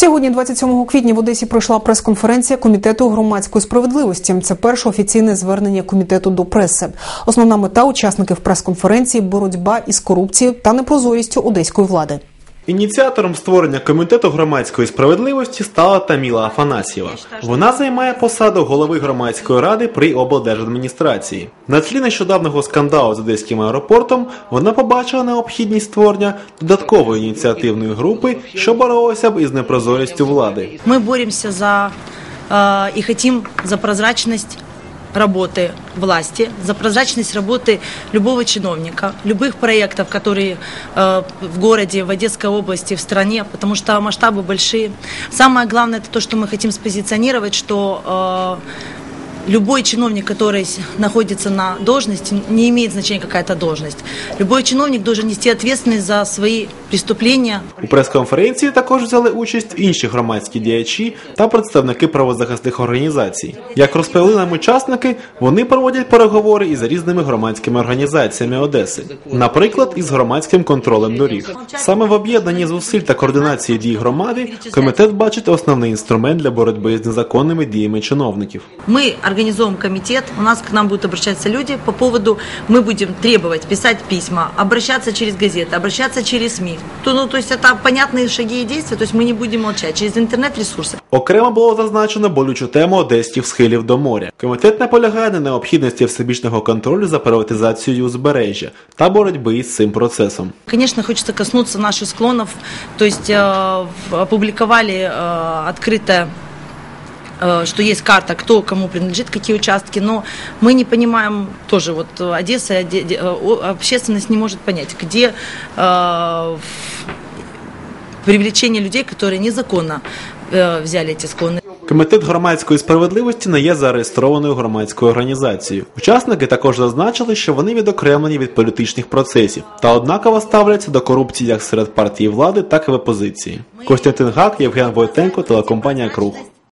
Сьогодні, 27 квітня, в Одесі пройшла прес-конференція комітету громадської справедливості. Це перше офіційне звернення комітету до преси. Основна мета учасників прес-конференції боротьба із корупцією та непрозорістю одеської влади. Ініціатором створення комітету громадської справедливості стала Таміла Афанасьєва. Вона займає посаду голови громадської ради при облдержадміністрації. На тлі нещодавнього скандалу з одеським аеропортом вона побачила необхідність створення додаткової ініціативної групи, що боролася б із непрозорістю влади. Мы боремся за э, и за прозрачность работы власти, за прозрачность работы любого чиновника, любых проектов, которые э, в городе, в Одесской области, в стране, потому что масштабы большие. Самое главное это то, что мы хотим спозиционировать, что э, любой чиновник, который находится на должности, не имеет значения какая-то должность. Любой чиновник должен нести ответственность за свои преступления, У прес-конференції також взяли участь інші громадські діячі та представники правозахисних організацій. Як розповіли нам учасники, вони проводять переговори із різними громадськими організаціями Одеси, наприклад, із громадським контролем доріг. Саме в об'єднанні зусиль та координації дій громади комітет бачить основний інструмент для боротьби з незаконними діями чиновників. Мы организуем комитет, у нас к нам будут обращаться люди по поводу, мы будем требовать, писать письма, обращаться через газеты, обращаться через СМИ. То, ну, то есть это понятные шаги и действия, то есть мы не будем молчать, через интернет-ресурсы. Окремо було зазначено болючу тему одеських схилів до моря. Комітет наполягає на необхідності всебічного контролю за приватизацією узбережжя та боротьби із цим процесом. Конечно, хочется коснуться наших склонов, то есть э, что есть карта, кто кому принадлежит, какие участки, но мы не понимаем тоже, вот э, Одесса, оде- де- э, о- общественность не может понять, где э, в- привлечение людей, которые незаконно э, взяли эти склоны. Комітет громадської справедливості не є зареєстрованою громадською організацією. Учасники також зазначили, що вони відокремлені від політичних процесів та однаково ставляться до корупції як серед партії влади, так і в опозиції. Костянтин Гак, Євген Войтенко, телекомпанія Круг.